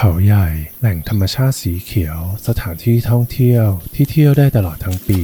เขาใหญ่แหล่งธรรมชาติสีเขียว สถานที่ท่องเที่ยวที่เที่ยวได้ตลอดทั้งปี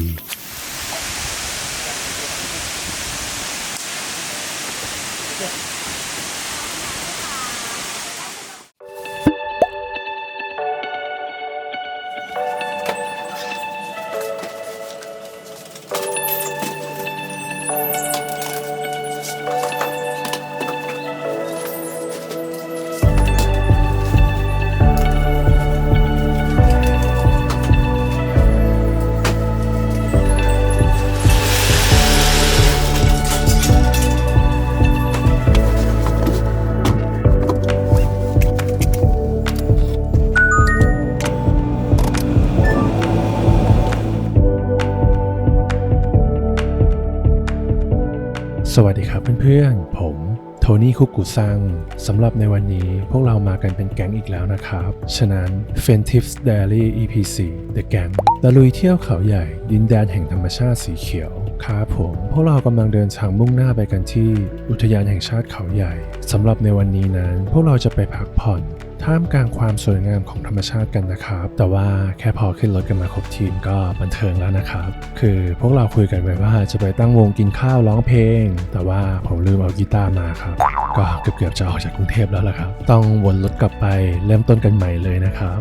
พื่อนๆ ผมโทนี่คุกุซังสำหรับในวันนี้พวกเรามากันเป็นแก๊งอีกแล้วนะครับ ฉะนั้น f e n t i p s Daily EP 4 The Gang ตะลุยเที่ยวเขาใหญ่ ดินแดนแห่งธรรมชาติสีเขียวครับผม พวกเรากำลังเดินทางมุ่งหน้าไปกันที่อุทยานแห่งชาติเขาใหญ่สำหรับในวันนี้นั้น พวกเราจะไปพักผ่อน ท่ามกลางความสวยงามของธรรมชาติกันนะครับ แต่ว่าแค่พอขึ้นรถกันมาครบทีมก็บันเทิงแล้วนะครับ คือพวกเราคุยกันไว้ว่าจะไปตั้งวงกินข้าวร้องเพลง แต่ว่าผมลืมเอากีตาร์มาครับ ก็เกือบๆจะออกจากกรุงเทพแล้วล่ะครับ ต้องวนรถกลับไปเริ่มต้นกันใหม่เลยนะครับ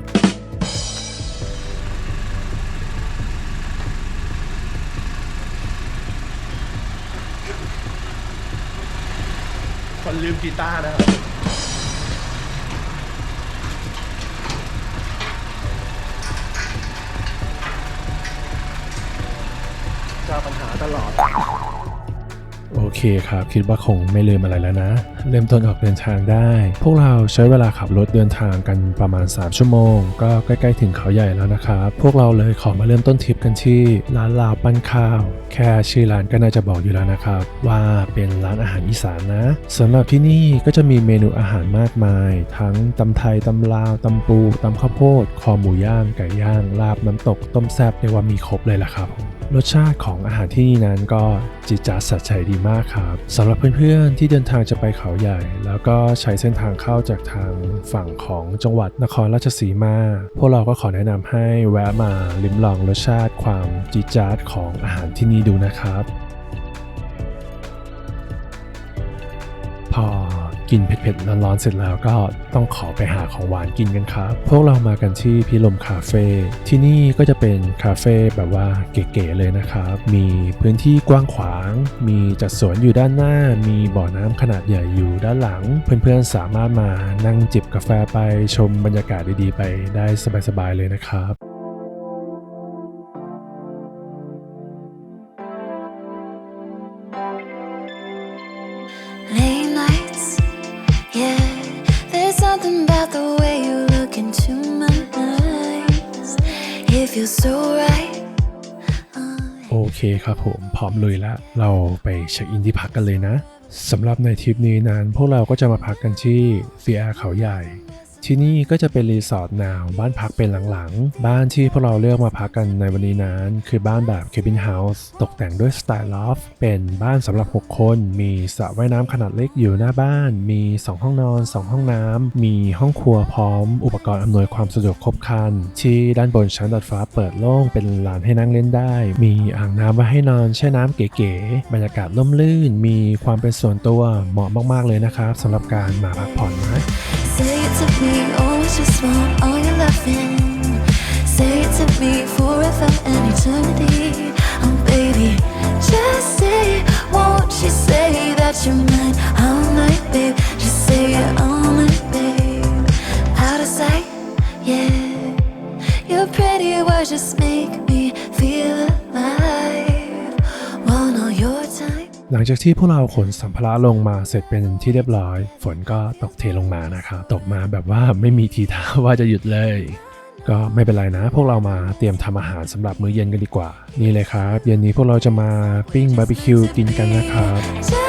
คนลืมกีตาร์นะครับาปัญหาตลอด โอเคครับ คิดว่าคงไม่ลืมอะไรแล้วนะ เริ่มต้นออกเดินทางได้ พวกเราใช้เวลาขับรถเดินทางกันประมาณ 3 ชั่วโมง ก็ใกล้ๆถึงเขาใหญ่แล้วนะครับ พวกเราเลยขอมาเริ่มต้นทริปกันที่ร้านลาวปั้นข้าว แค่ชื่อร้านก็น่าจะบอกอยู่แล้วนะครับ ว่าเป็นร้านอาหารอีสานนะสำหรับที่นี่ก็จะมีเมนูอาหารมากมาย ทั้งตำไทยตำลาวตำปูตำข้าวโพดคอหมูย่างไก่ย่างลาบน้ำตกต้มแซ่บเรียกว่ามีครบเลยล่ะครับ รสชาติของอาหารที่นี่นั้นก็จิจาดสัดใจดีมากครับสำหรับเพื่อนๆที่เดินทางจะไปเขาใหญ่ แล้วก็ใช้เส้นทางเข้าจากทางฝั่งของจังหวัดนครราชสีมา พวกเราก็ขอแนะนำให้แวะมาลิ้มลองรสชาติความจิจาดของอาหารที่นี่ดูนะครับ กินเผ็ดๆร้อนๆเสร็จแล้วก็ต้องขอไปหาของหวานกินกันครับ พวกเรามากันที่พิลมคาเฟ่ที่นี่ก็จะเป็นคาเฟ่แบบว่าเก๋ๆเลยนะครับ มีพื้นที่กว้างขวาง มีจัดสวนอยู่ด้านหน้า มีบ่อน้ำขนาดใหญ่อยู่ด้านหลัง เพื่อนๆสามารถมานั่งจิบกาแฟไปชมบรรยากาศดีๆ ไปได้สบายๆเลยนะครับ คครับผมพร้อมลุยแล้ว เราไปเช็คอินที่พักกันเลยนะสำหรับในทริปนี้นั้น พวกเราก็จะมาพักกันที่ซีอาเขาใหญ่ ที่นี่ก็จะเป็นรีสอร์ทแนวบ้านพักเป็นหลังๆ บ้านที่พวกเราเลือกมาพักกันในวันนี้นั้น คือบ้านแบบเคบินเฮาส์ตกแต่งด้วยสไตล์ลอฟเป็นบ้านสำหรับ 6 คน มีสระว่ายน้ำขนาดเล็กอยู่หน้าบ้าน มี 2 ห้องนอน 2 ห้องน้ำ มีห้องครัวพร้อม อุปกรณ์อำนวยความสะดวกครบครัน ที่ด้านบนชั้นดาดฟ้าเปิดโล่งเป็นลานให้นั่งเล่นได้ มีอ่างน้ำไว้ให้นอนแช่น้ำเก๋ๆบรรยากาศร่มรื่น มีความเป็นส่วนตัวเหมาะมากๆเลยนะครับสำหรับการมาพักผ่อนนะ say it to me, always just want งจากที่พวกเราขนสัมภาระลงมาเสร็จเป็นที่เรียบร้อย ฝนก็ตกเทลงมานะครับตกมาแบบว่าไม่มีทีท่าว่าจะหยุดเลย ก็ไม่เป็นไรนะ พวกเรามาเตรียมทำอาหารสำหรับมื้อเย็นกันดีกว่า นี่เลยครับ เย็นนี้พวกเราจะมาปิ้งบาร์บีคิวกินกันนะครับ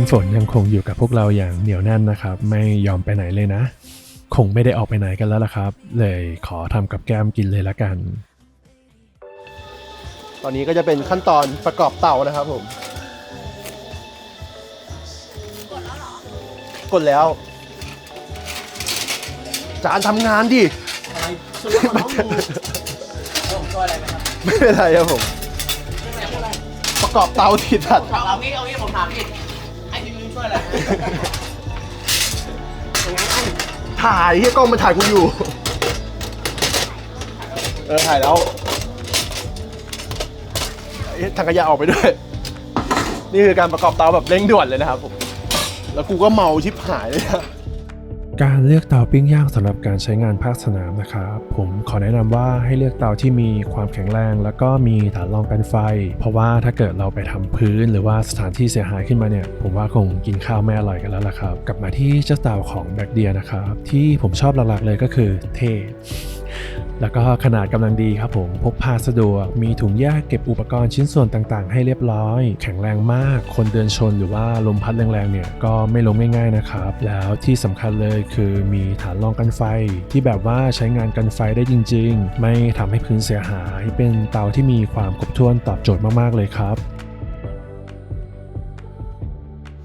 นฝนยังคงอยู่กับพวกเราอย่างเหนียวแน่นนะครับ ไม่ยอมไปไหนเลยนะ คงไม่ได้ออกไปไหนกันแล้วล่ะครับ เลยขอทำกับแก้มกินเลยละกัน ตอนนี้ก็จะเป็นขั้นตอนประกอบเตานะครับผม กดแล้วจานทำงานดิไม่เป็นไรครับผม ประกอบเตาติดถัดเอางี้เอางี้ผมถามพี่ไอ้พี่มึงช่ วยอะไรถ่ายเฮียกล้องมันถ่ายกูอยู่ เออถ่ายแล้วเอ๊ะถังขยะออกไปด้วย นี่คือการประกอบเตาแบบเร่งด่วนเลยนะครับผม แล้วกูก็เมาชิบหายเลยนะ การเลือกเตาปิ้งย่างสำหรับการใช้งานภาคสนามนะครับผมขอแนะนำว่าให้เลือกเตาที่มีความแข็งแรง แล้วก็มีฐานรองกันไฟ เพราะว่าถ้าเกิดเราไปทำพื้นหรือว่าสถานที่เสียหายขึ้นมาเนี่ย ผมว่าคงกินข้าวไม่อร่อยกันแล้วล่ะครับ กลับมาที่เจ้าเตาของแบกเดียนะครับที่ผมชอบหลักๆเลยก็คือเท แล้วก็ขนาดกำลังดีครับผมพกพาสะดวก มีถุงแยกเก็บอุปกรณ์ชิ้นส่วนต่างๆ ให้เรียบร้อย แข็งแรงมาก คนเดินชนหรือว่าลมพัดแรงๆเนี่ยก็ไม่ล้มง่ายๆนะครับ แล้วที่สำคัญเลยคือมีฐานรองกันไฟ ที่แบบว่าใช้งานกันไฟได้จริง ๆ ไม่ทำให้พื้นเสียหาย เป็นเตาที่มีความครบถ้วนตอบโจทย์มากๆเลยครับ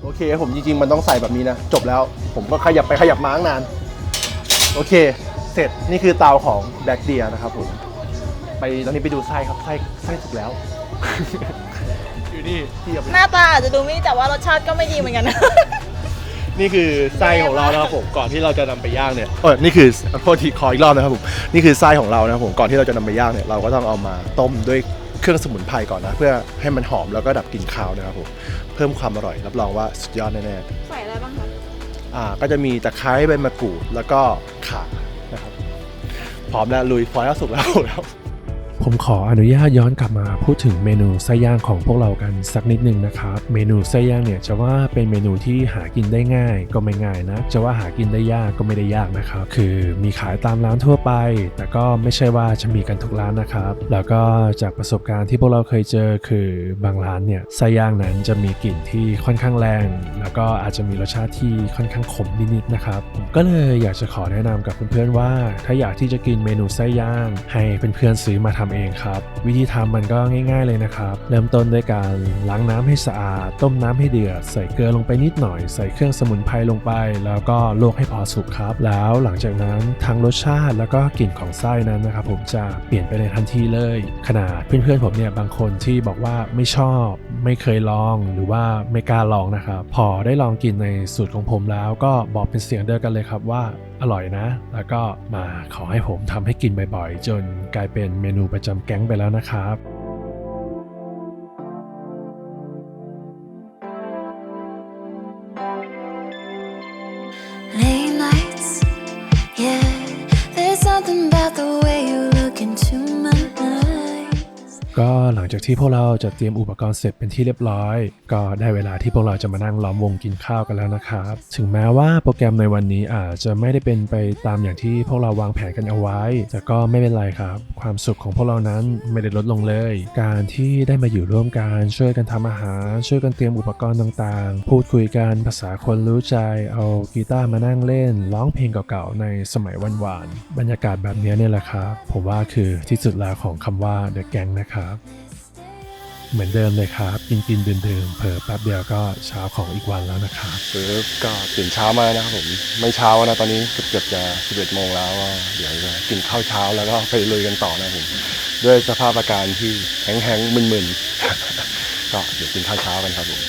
โอเคผมจริงๆ มันต้องใส่แบบนี้นะ จบแล้วผมก็ขยับไปขยับมาตั้งนาน โอเค เสร็จนี่คือเตาของแบล็กเดียนะครับผมไปตอนนี้ไปดูไส้ครับไส้ไส้สุกแล้ว อยู่นี่ที่เอาไป หน้าตาอาจจะดูไม่ดีแต่ว่ารสชาติก็ไม่ดีเหมือนกันนะ นี่คือไส้ของเรานะครับผมก่อนที่เราจะนำไปย่างเนี่ยเออนี่คือโทษทีขออีกรอบนะครับผมนี่คือไส้ของเรานะครับผมก่อนที่เราจะนำไปย่างเนี่ยเราก็ต้องเอามาต้มด้วยเครื่องสมุนไพรก่อนนะ เพื่อให้มันหอมแล้วก็ดับกลิ่นคาวนะครับผมเพิ่มความอร่อยรับรองว่าสุดยอดแน่ๆใส่อะไรบ้างคะอ่าก็จะมีตะไคร้ใบมะกรูดแล้วก็ข่านะครับ พร้อมแล้วลุยพอแล้วสุกแล้วแล้ว ผมขออนุญาตย้อนกลับมาพูดถึงเมนูไส้ย่างของพวกเรากันสักนิดหนึ่งนะครับเมนูไส้ย่างเนี่ยจะว่าเป็นเมนูที่หากินได้ง่ายก็ไม่ง่ายนะจะว่าหากินได้ยากก็ไม่ได้ยากนะครับคือมีขายตามร้านทั่วไป แต่ก็ไม่ใช่ว่าจะมีกันทุกร้านนะครับ แล้วก็จากประสบการณ์ที่พวกเราเคยเจอคือบางร้านเนี่ยไส้ย่างนั้นจะมีกลิ่นที่ค่อนข้างแรง แล้วก็อาจจะมีรสชาติที่ค่อนข้างขมนิดๆนะครับผมก็เลยอยากจะขอแนะนำกับเพื่อนๆว่า ถ้าอยากที่จะกินเมนูไส้ย่าง ให้เพื่อนๆซื้อมาทำเองครับ วิธีทำมันก็ง่าย ๆเลยนะครับ เริ่มต้นด้วยการล้างน้ำให้สะอาด ต้มน้ำให้เดือด ใส่เกลือลงไปนิดหน่อย ใส่เครื่องสมุนไพรลงไป แล้วก็ลวกให้พอสุกครับ แล้วหลังจากนั้นทั้งรสชาติแล้วก็กลิ่นของไส้นั้นนะครับผมจะเปลี่ยนไปในทันทีเลย ขนาดเพื่อนๆผมเนี่ยบางคนที่บอกว่าไม่ชอบ ไม่เคยลองหรือว่าไม่กล้าลองนะครับพอได้ลองกินในสูตรของผมแล้วก็บอกเป็นเสียงเดียวกันเลยครับว่าอร่อยนะ แล้วก็มาขอให้ผมทำให้กินบ่อยๆ จนกลายเป็นเมนูประจำแก๊งไปแล้วนะครับ จากที่พวกเราจะเตรียมอุปกรณ์เสร็จเป็นที่เรียบร้อย ก็ได้เวลาที่พวกเราจะมานั่งล้อมวงกินข้าวกันแล้วนะครับ ถึงแม้ว่าโปรแกรมในวันนี้อาจจะไม่ได้เป็นไปตามอย่างที่พวกเราวางแผนกันเอาไว้ แต่ก็ไม่เป็นไรครับ ความสุขของพวกเรานั้นไม่ได้ลดลงเลย การที่ได้มาอยู่ร่วมกันช่วยกันทำอาหาร ช่วยกันเตรียมอุปกรณ์ต่างๆ พูดคุยกันภาษาคนรู้ใจ เอากีตาร์มานั่งเล่น ร้องเพลงเก่าๆในสมัยวันวานๆบรรยากาศแบบนี้เนี่ยแหละครับผมว่าคือที่สุดแล้วของคำว่า The Gang นะครับ เหมือนเดิมเลยครับ กินกินดื่มดื่มเผลอแป๊บเดียวก็เช้าของอีกวันแล้วนะครับคือก็ตื่นเช้ามานะครับผมไม่เช้านะตอนนี้เกือบเกือบจะ 11โมงแล้วก็เดี๋ยวจะกินข้าวเช้าแล้วก็ไปลุยกันต่อนะครับผมด้วยสภาพอาการที่แห้งๆมึนๆก็เดี๋ยวกินข้าวเช้ากันครับผม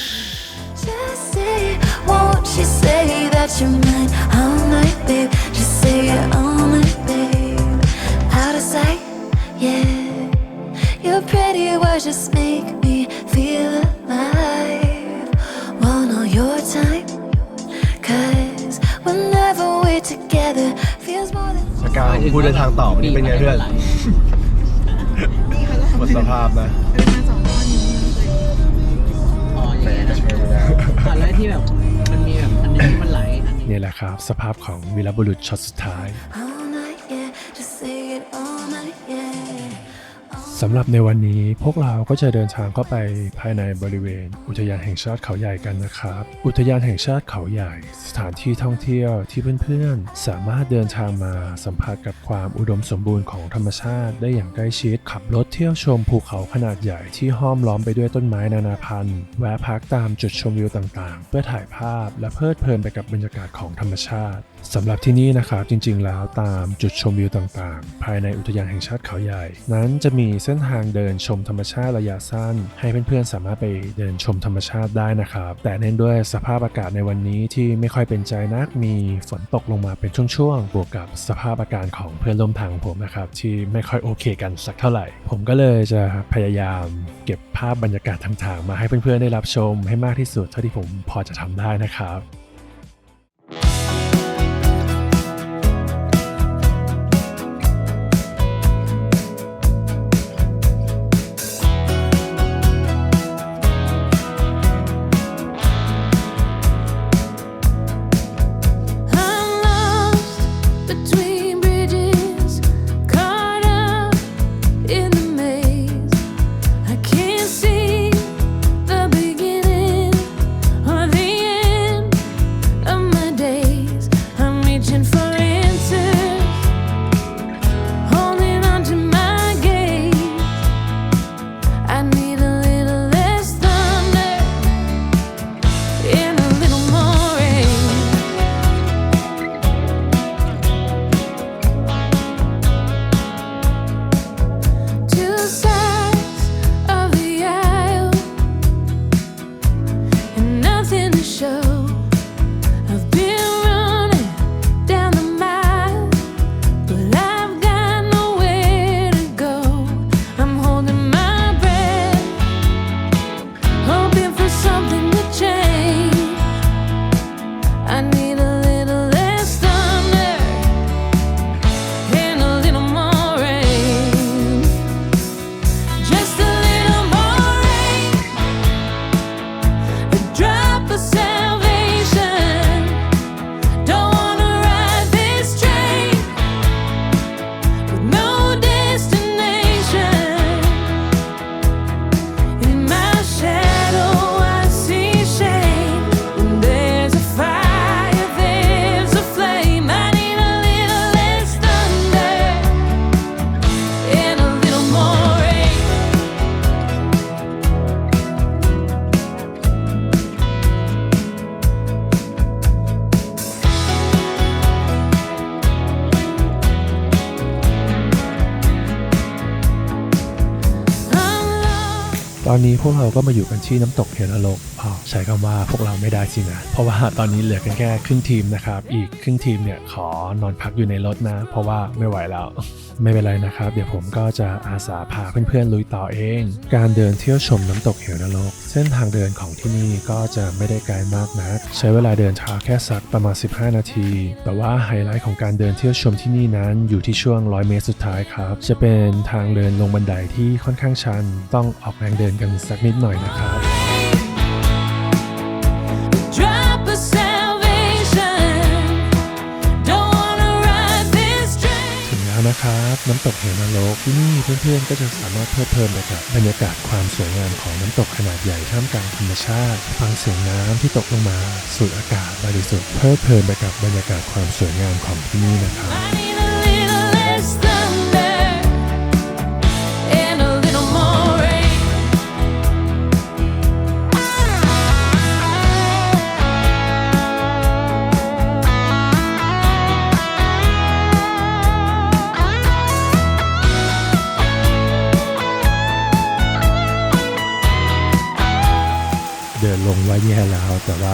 Just say, won't you say that you're mine all night, babe? Just say it all night, babe. Out of sight, yeah. Your pretty words just make me feel alive. Want all your time, cause whenever we're together, feels more than. อาการของผู้เดินทางต่อวันนี้เป็นไงเพื่อนหมดสภาพนะอ๋ออย่างเงี้ยนะตอนแรกที่แบบมันมีแบบอันนึงที่มันไหลอันนึง นี่แหละครับ สภาพของวีรบุรุษช็อตสุดท้าย All สำหรับในวันนี้พวกเราก็จะเดินทางเข้าไปภายในบริเวณ อุทยานแห่งชาติเขาใหญ่กันนะครับ อุทยานแห่งชาติเขาใหญ่ สถานที่ท่องเที่ยวที่เพื่อนๆ สามารถเดินทางมาสัมผัสกับความอุดมสมบูรณ์ของธรรมชาติได้อย่างใกล้ชิด ขับรถเที่ยวชมภูเขาขนาดใหญ่ที่ห้อมล้อมไปด้วยต้นไม้นานาพันธุ์แวะพักตามจุดชมวิวต่างๆ เพื่อถ่ายภาพและเพลิดเพลินไปกับบรรยากาศของธรรมชาติ สำหรับที่นี่นะครับจริงๆแล้วตามจุดชมวิวต่างๆ ภายในอุทยานแห่งชาติเขาใหญ่ นั้นจะมีเส้นทางเดินชมธรรมชาติระยะสั้น ให้เพื่อนๆสามารถไปเดินชมธรรมชาติได้นะครับ แต่เนื่องด้วยสภาพอากาศในวันนี้ที่ไม่ค่อยเป็นใจนักมีฝนตกลงมาเป็นช่วงๆบวกกับสภาพอากาศของเพื่อนร่วมทางผมนะครับที่ไม่ค่อยโอเคกันสักเท่าไหร่ ผมก็เลยจะพยายามเก็บภาพบรรยากาศต่างๆ มาให้เพื่อนๆได้รับชมให้มากที่สุดเท่าที่ผมพอจะทำได้นะครับ ตอนนี้พวกเราก็มาอยู่กันที่น้ำตกเฮนโลกอ้าวใช้คำว่าพวกเราไม่ได้สินะ เพราะว่าตอนนี้เหลือกันแค่ครึ่งทีมนะครับ อีกครึ่งทีมเนี่ยขอนอนพักอยู่ในรถนะ เพราะว่าไม่ไหวแล้ว ไม่เป็นไรนะครับ เดี๋ยวผมก็จะอาสาพาเพื่อนๆลุยต่อเอง การเดินเที่ยวชมน้ำตกเหวนรก เส้นทางเดินของที่นี่ก็จะไม่ได้ไกลมากนัก ใช้เวลาเดินทางแค่สักประมาณ 15 นาที แต่ว่าไฮไลท์ของการเดินเที่ยวชมที่นี่นั้นอยู่ที่ช่วง 100 เมตรสุดท้ายครับ จะเป็นทางเดินลงบันไดที่ค่อนข้างชัน ต้องออกแรงเดินกันสักนิดหน่อยนะครับ Drop of salvation. Don't wanna ride this train. ถึงแล้วนะครับ น้ำตกเหวนรกที่นี่เพื่อนๆก็จะสามารถเพลิดเพลินไปกับบรรยากาศความสวยงามของน้ำตกขนาดใหญ่ท่ามกลางธรรมชาติ ฟังเสียงน้ำที่ตกลงมา สูดอากาศบริสุทธิ์เพลิดเพลินไปกับบรรยากาศความสวยงามของที่นี่นะครับ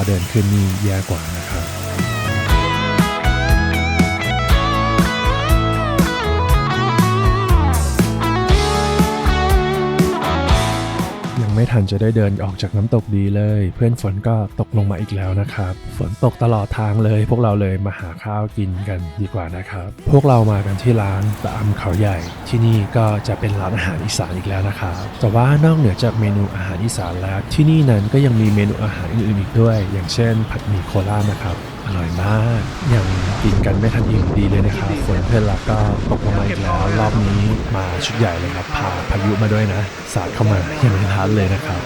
เดินขึ้นนี่แย่กว่านะครับ ไม่ทันจะได้เดินออกจากน้ำตกดีเลย เพื่อนฝนก็ตกลงมาอีกแล้วนะครับ ฝนตกตลอดทางเลย พวกเราเลยมาหาข้าวกินกันดีกว่านะครับ พวกเรามากันที่ร้านตะอำเขาใหญ่ ที่นี่ก็จะเป็นร้านอาหารอีสานอีกแล้วนะครับแต่ว่านอกเหนือจากเมนูอาหารอีสานแล้ว ที่นี่นั้นก็ยังมีเมนูอาหารอื่นๆอีกด้วย อย่างเช่น ผัดหมี่โคราชนะครับอร่อยมากอยัง กินกันไม่ทันอิ่มดีเลยนะครับฝนเพื่อนรักก็ตกลงมาอีกแล้ว รอบนี้มาชุดใหญ่เลยครับพาพายุมาด้วยนะ สาดเข้ามาอย่างไม่ทันเลยนะครับ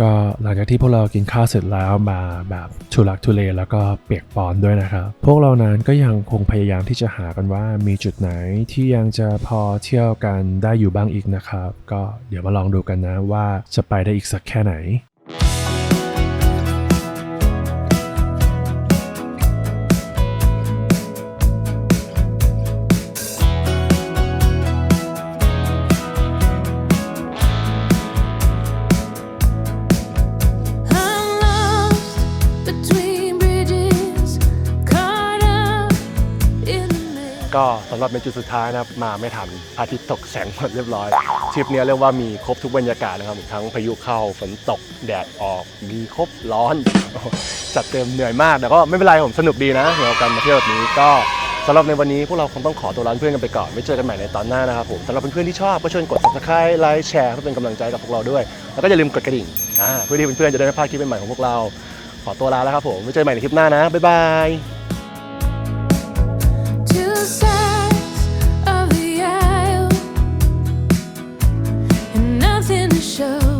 ก็หลังจากที่พวกเรากินข้าวเสร็จแล้วมาแบบทุลักทุเลแล้วก็เปียกปอนด้วยนะครับ พวกเรานั้นก็ยังคงพยายามที่จะหากันว่ามีจุดไหนที่ยังจะพอเที่ยวกันได้อยู่บ้างอีกนะครับ ก็เดี๋ยวมาลองดูกันนะว่าจะไปได้อีกสักแค่ไหนำหรับในจุดสุดท้ายนะครับมาไม่ทันพระอาทิตย์ตกแสงหมดเรียบร้อยทริปนี้เรียกว่ามีครบทุกบรรยากาศนะครับทั้งพายุเข้าฝนตกแดดออกมีครบร้อนจัดเต็มเหนื่อยมากแต่ก็ไม่เป็นไรผมสนุกดีนะสำหรับการมาเที่ยวแบบนี้ก็สำหรับในวันนี้พวกเราคงต้องขอตัวลาเพื่อนกันไปก่อนไว้เจอกันใหม่ในตอนหน้านะครับผมสำหรับเพื่อนๆที่ชอบก็เชิญกด subscribe ไลค์แชร์เพื่อเป็นกำลังใจกับพวกเราด้วย แล้วก็อย่าลืมกดกระดิ่งเพื่อที่เพื่อนๆจะได้ไม่พลาดคลิปใหม่ๆของพวกเรา ขอตัวลาแล้วครับผมไว้เจอกันใหม่ในคลิปหน้านะบ๊ายบาย show.